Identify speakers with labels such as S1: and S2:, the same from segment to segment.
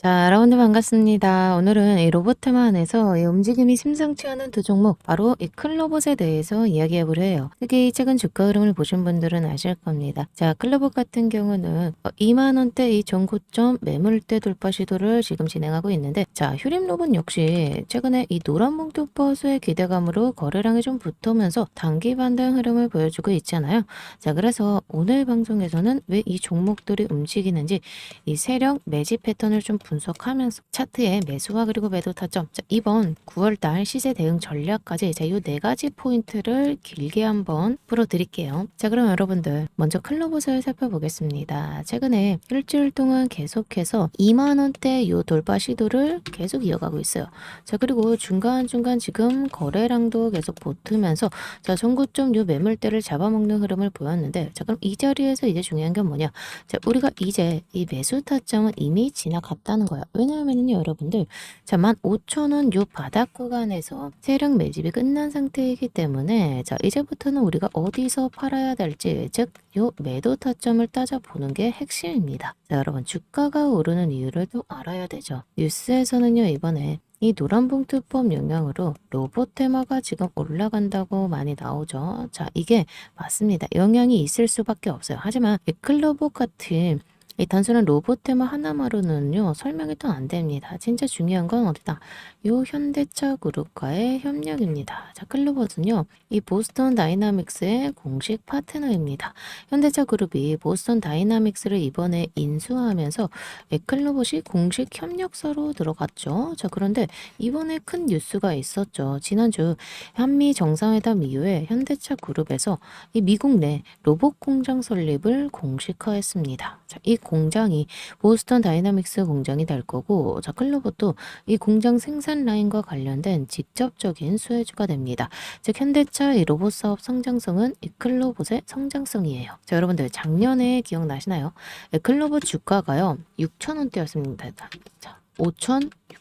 S1: 자, 여러분들 반갑습니다. 오늘은 이 안에서 이 움직임이 심상치 않은 두 종목, 바로 이 클로봇에 대해서 이야기해 보려 해요. 특히 최근 주가 흐름을 보신 분들은 아실 겁니다. 자, 클로봇 같은 경우는 2만원대 이 전고점 매물대 돌파 시도를 지금 진행하고 있는데, 자, 휴림 로봇 역시 최근에 이 노란 봉투 버스의 기대감으로 거래량이 좀 붙으면서 단기 반등 흐름을 보여주고 있잖아요. 자, 그래서 오늘 방송에서는 왜 이 종목들이 움직이는지 이 세력 매집 패턴을 좀 분석하면서 차트의 매수와 그리고 매도 타점 자, 이번 9월달 시세 대응 전략까지 자, 이네 가지 포인트를 길게 한번 풀어드릴게요. 자 그럼 여러분들 먼저 클로봇을 살펴보겠습니다. 최근에 일주일 동안 계속해서 2만원대 요 돌파 시도를 계속 이어가고 있어요. 자 그리고 중간중간 지금 거래량도 계속 붙으면서 자 전고점 요 매물대를 잡아먹는 흐름을 보였는데 자 그럼 이 자리에서 이제 중요한 게 뭐냐 자 우리가 이제 이 매수 타점은 이미 지나갔다는 거야. 왜냐하면요 여러분들 자 15,000원 요 바닥 구간에서 세력 매집이 끝난 상태이기 때문에 자 이제부터는 우리가 어디서 팔아야 될지 즉 요 매도 타점을 따져보는 게 핵심입니다. 자 여러분 주가가 오르는 이유를 또 알아야 되죠. 뉴스에서는요 이번에 이 노란봉투법 영향으로 로봇 테마가 지금 올라간다고 많이 나오죠. 자, 이게 맞습니다. 영향이 있을 수밖에 없어요. 하지만 이 클로봇 같은 이 단순한 로봇 테마 하나만으로는요 설명이 또 안 됩니다. 진짜 중요한 건 어디다? 요 현대차 그룹과의 협력입니다. 자, 클로봇은요 이 보스턴 다이나믹스의 공식 파트너입니다. 현대차 그룹이 보스턴 다이나믹스를 이번에 인수하면서 에클로봇이 공식 협력사로 들어갔죠. 자, 그런데 이번에 큰 뉴스가 있었죠. 지난주 한미 정상회담 이후에 현대차 그룹에서 이 미국 내 로봇 공장 설립을 공식화했습니다. 자, 이 공장이 보스턴 다이나믹스 공장이 될 거고, 자, 클로봇도 이 공장 생산 라인과 관련된 직접적인 수혜주가 됩니다. 즉, 현대차 이 로봇 사업 성장성은 이 클로봇의 성장성이에요. 자, 여러분들 작년에 기억나시나요? 이 클로봇 주가가요, 6,000원대였습니다. 자,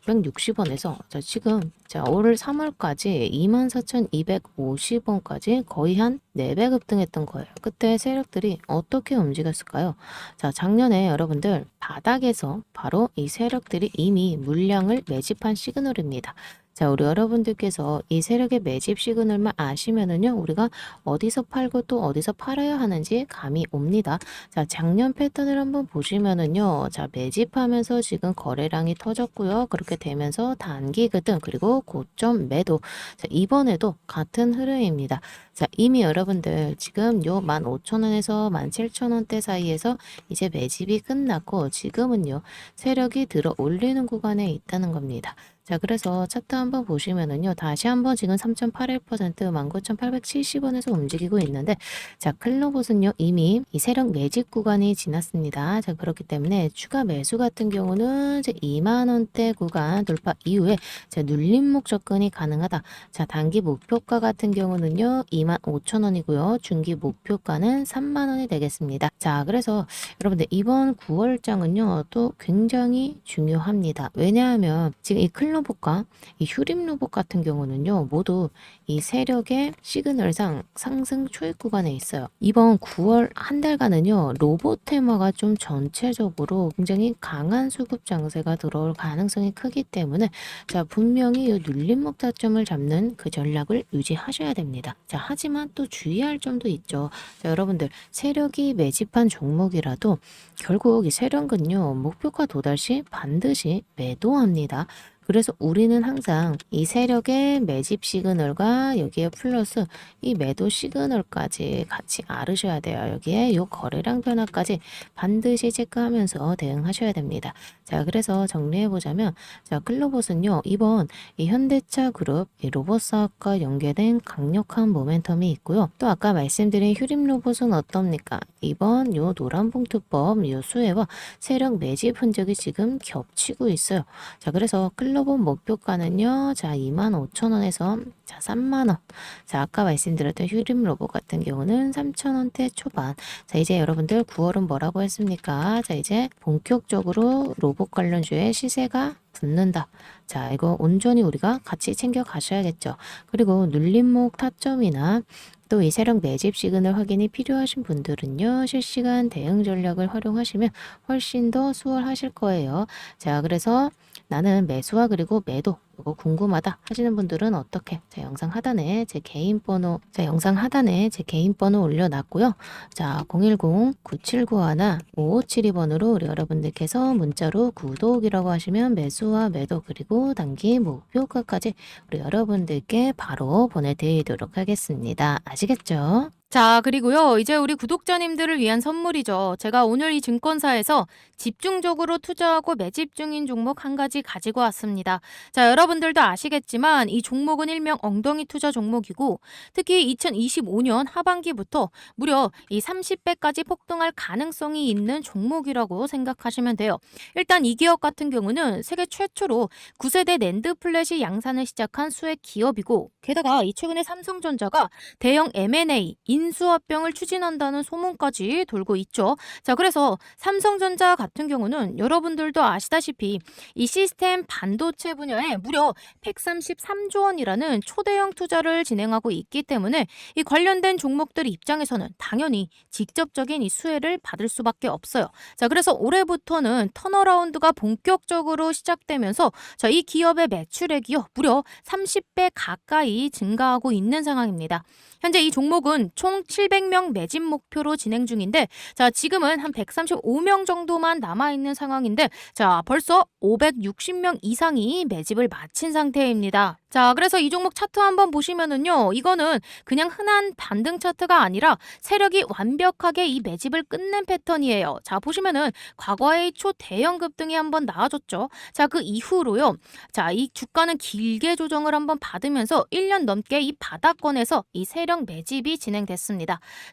S1: 5,660원에서 자, 지금 자, 올 3월까지 24,250원까지 거의 한 4배 급등했던 거예요. 그때 세력들이 어떻게 움직였을까요? 자, 작년에 여러분들 바닥에서 바로 이 세력들이 이미 물량을 매집한 시그널입니다. 자, 우리 여러분들께서 이 세력의 매집 시그널만 아시면은요, 우리가 어디서 팔고 또 어디서 팔아야 하는지 감이 옵니다. 자, 작년 패턴을 한번 보시면은요, 자, 매집하면서 지금 거래량이 터졌고요. 그렇게 되면서 단기 급등, 그리고 고점 매도. 자, 이번에도 같은 흐름입니다. 자, 이미 여러분들 지금 요 15,000원에서 17,000원대 사이에서 이제 매집이 끝났고, 지금은요, 세력이 들어 올리는 구간에 있다는 겁니다. 자, 그래서 차트 한번 보시면은요, 다시 한번 지금 3.81% 19,870원에서 움직이고 있는데, 자, 클로봇은요, 이미 이 세력 매집 구간이 지났습니다. 자, 그렇기 때문에 추가 매수 같은 경우는 이제 2만 원대 구간 돌파 이후에 자, 눌림목 접근이 가능하다. 자, 단기 목표가 같은 경우는요, 2만 5천 원이고요. 중기 목표가는 3만 원이 되겠습니다. 자, 그래서 여러분들 이번 9월장은요, 또 굉장히 중요합니다. 왜냐하면 지금 이 클로 봇과 이 휴림 로봇 같은 경우는요, 모두 이 세력의 시그널상 상승 초입 구간에 있어요. 이번 9월 한 달간은요, 로봇 테마가 좀 전체적으로 굉장히 강한 수급 장세가 들어올 가능성이 크기 때문에 자, 분명히 이 눌림목 타점을 잡는 그 전략을 유지하셔야 됩니다. 자, 하지만 또 주의할 점도 있죠. 자, 여러분들 세력이 매집한 종목이라도 결국 이 세력은요, 목표가 도달 시 반드시 매도합니다. 그래서 우리는 항상 이 세력의 매집 시그널과 여기에 플러스 이 매도 시그널까지 같이 알으셔야 돼요. 여기에 요 거래량 변화까지 반드시 체크하면서 대응하셔야 됩니다. 자, 그래서 정리해 보자면 자, 클로봇은요. 이번 이 현대차 그룹 이 로봇 사업과 연계된 강력한 모멘텀이 있고요. 또 아까 말씀드린 휴림 로봇은 어떻습니까? 이번 요 노란 봉투법 요 수혜와 세력 매집 흔적이 지금 겹치고 있어요. 자, 그래서 클로 봇 목표가는요. 자, 25,000원에서 자, 3만원. 자, 아까 말씀드렸던 휴림 로봇 같은 경우는 3,000원대 초반. 자, 이제 여러분들 9월은 뭐라고 했습니까? 자, 이제 본격적으로 로봇 관련주의 시세가 붙는다. 자, 이거 온전히 우리가 같이 챙겨 가셔야겠죠. 그리고 눌림목 타점이나 또이 세력 매집 시그널 확인이 필요하신 분들은요, 실시간 대응 전략을 활용하시면 훨씬 더 수월하실 거예요. 자, 그래서 나는 매수와 그리고 매도 이거 궁금하다 하시는 분들은 어떻게? 자, 영상 하단에 제 개인 번호, 자, 영상 하단에 제 개인 번호 올려놨고요. 자, 010-9791-5572번으로 우리 여러분들께서 문자로 구독이라고 하시면 매수와 매도 그리고 단기 목표가까지 우리 여러분들께 바로 보내드리도록 하겠습니다. 아시겠죠?
S2: 자, 그리고요. 이제 우리 구독자님들을 위한 선물이죠. 제가 오늘 이 증권사에서 집중적으로 투자하고 매집 중인 종목 한 가지 가지고 왔습니다. 자, 여러분들도 아시겠지만 이 종목은 일명 엉덩이 투자 종목이고 특히 2025년 하반기부터 무려 이 30배까지 폭등할 가능성이 있는 종목이라고 생각하시면 돼요. 일단 이 기업 같은 경우는 세계 최초로 9세대 낸드 플랫이 양산을 시작한 수액 기업이고 게다가 이 최근에 삼성전자가 대형 M&A 인수합병을 추진한다는 소문까지 돌고 있죠. 자, 그래서 삼성전자 같은 경우는 여러분들도 아시다시피 이 시스템 반도체 분야에 무려 133조 원이라는 초대형 투자를 진행하고 있기 때문에 이 관련된 종목들 입장에서는 당연히 직접적인 이 수혜를 받을 수밖에 없어요. 자, 그래서 올해부터는 턴어라운드가 본격적으로 시작되면서 자, 이 기업의 매출액이요. 무려 30배 가까이 증가하고 있는 상황입니다. 현재 이 종목은 총 700명 매집 목표로 진행 중인데 자 지금은 한 135명 정도만 남아 있는 상황인데 자 벌써 560명 이상이 매집을 마친 상태입니다. 자 그래서 이 종목 차트 한번 보시면은요 이거는 그냥 흔한 반등 차트가 아니라 세력이 완벽하게 이 매집을 끝낸 패턴이에요. 자 보시면은 과거의 초대형 급등이 한번 나와줬죠. 자 그 이후로요. 자 이 주가는 길게 조정을 한번 받으면서 1년 넘게 이 바닥권에서 이 세력 매집이 진행됐습니다.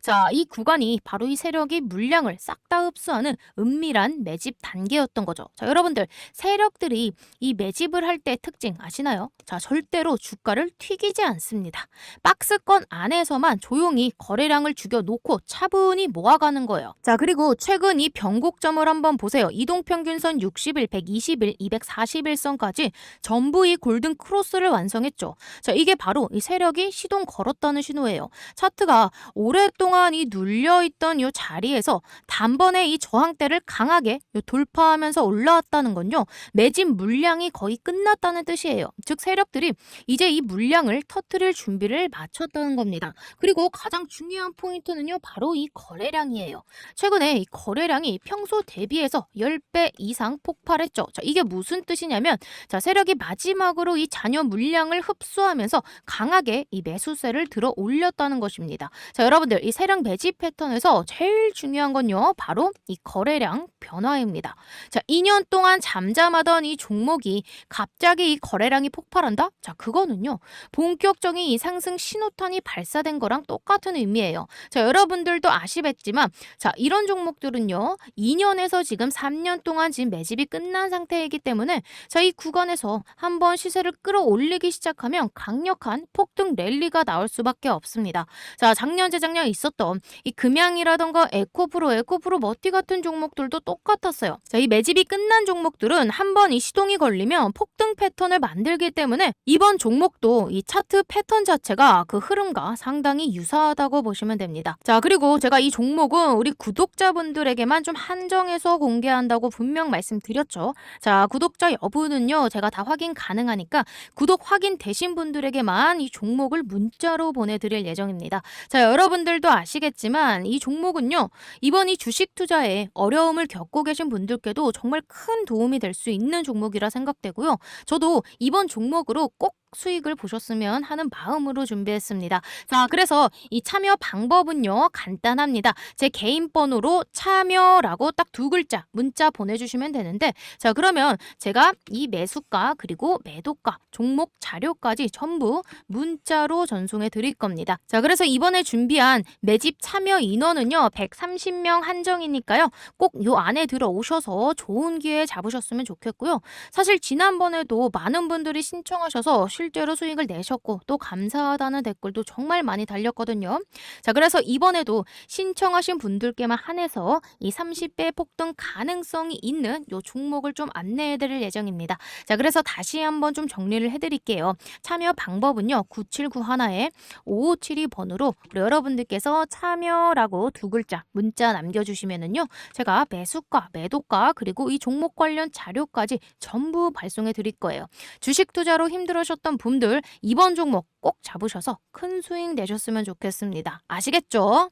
S2: 자, 이 구간이 바로 이 세력이 물량을 싹 다 흡수하는 은밀한 매집 단계였던 거죠. 자, 여러분들 세력들이 이 매집을 할 때 특징 아시나요? 자, 절대로 주가를 튀기지 않습니다. 박스권 안에서만 조용히 거래량을 죽여놓고 차분히 모아가는 거예요. 자, 그리고 최근 이 변곡점을 한번 보세요. 이동평균선 60일, 120일, 241선까지 전부 이 골든 크로스를 완성했죠. 자, 이게 바로 이 세력이 시동 걸었다는 신호예요. 차트가 오랫동안 이 눌려있던 이 자리에서 단번에 이 저항대를 강하게 요 돌파하면서 올라왔다는 건요. 매집 물량이 거의 끝났다는 뜻이에요. 즉 세력들이 이제 이 물량을 터트릴 준비를 마쳤다는 겁니다. 그리고 가장 중요한 포인트는요. 바로 이 거래량이에요. 최근에 이 거래량이 평소 대비해서 10배 이상 폭발했죠. 자, 이게 무슨 뜻이냐면 자, 세력이 마지막으로 이 잔여 물량을 흡수하면서 강하게 이 매수세를 들어 올렸다는 것입니다. 자, 여러분들 이 세력 매집 패턴에서 제일 중요한 건요. 바로 이 거래량 변화입니다. 자, 2년 동안 잠잠하던 이 종목이 갑자기 이 거래량이 폭발한다? 자, 그거는요. 본격적인 이 상승 신호탄이 발사된 거랑 똑같은 의미예요. 자, 여러분들도 아시겠지만 자, 이런 종목들은요. 2년에서 지금 3년 동안 지금 매집이 끝난 상태이기 때문에 자, 이 구간에서 한번 시세를 끌어올리기 시작하면 강력한 폭등 랠리가 나올 수밖에 없습니다. 자, 작년 재작년 있었던 이 금양이라던가 에코프로, 에코프로 머티 같은 종목들도 똑같았어요. 자, 이 매집이 끝난 종목들은 한 번 이 시동이 걸리면 폭등 패턴을 만들기 때문에 이번 종목도 이 차트 패턴 자체가 그 흐름과 상당히 유사하다고 보시면 됩니다. 자, 그리고 제가 이 종목은 우리 구독자분들에게만 좀 한정해서 공개한다고 분명 말씀드렸죠. 자, 구독자 여부는요, 제가 다 확인 가능하니까 구독 확인 되신 분들에게만 이 종목을 문자로 보내드릴 예정입니다. 자, 여러분들도 아시겠지만 이 종목은요, 이번 이 주식 투자에 어려움을 겪고 계신 분들께도 정말 큰 도움이 될 수 있는 종목이라 생각되고요. 저도 이번 종목으로 꼭 수익을 보셨으면 하는 마음으로 준비했습니다. 자, 그래서 이 참여 방법은요, 간단합니다. 제 개인 번호로 참여라고 딱 두 글자 문자 보내주시면 되는데, 자, 그러면 제가 이 매수가 그리고 매도가, 종목 자료까지 전부 문자로 전송해 드릴 겁니다. 자, 그래서 이번에 준비한 매집 참여 인원은요, 130명 한정이니까요, 꼭 요 안에 들어오셔서 좋은 기회 잡으셨으면 좋겠고요. 사실 지난번에도 많은 분들이 신청하셔서 실 실제로 수익을 내셨고 또 감사하다는 댓글도 정말 많이 달렸거든요. 자, 그래서 이번에도 신청하신 분들께만 한해서 이 30배 폭등 가능성이 있는 요 종목을 좀 안내해 드릴 예정입니다. 자, 그래서 다시 한번 좀 정리를 해 드릴게요. 참여 방법은요. 9791에 5572번으로 여러분들께서 참여라고 두 글자 문자 남겨 주시면은요. 제가 매수가, 매도가 그리고 이 종목 관련 자료까지 전부 발송해 드릴 거예요. 주식 투자로 힘들으셨던 분들 이번 종목 꼭 잡으셔서 큰 수익 내셨으면 좋겠습니다. 아시겠죠?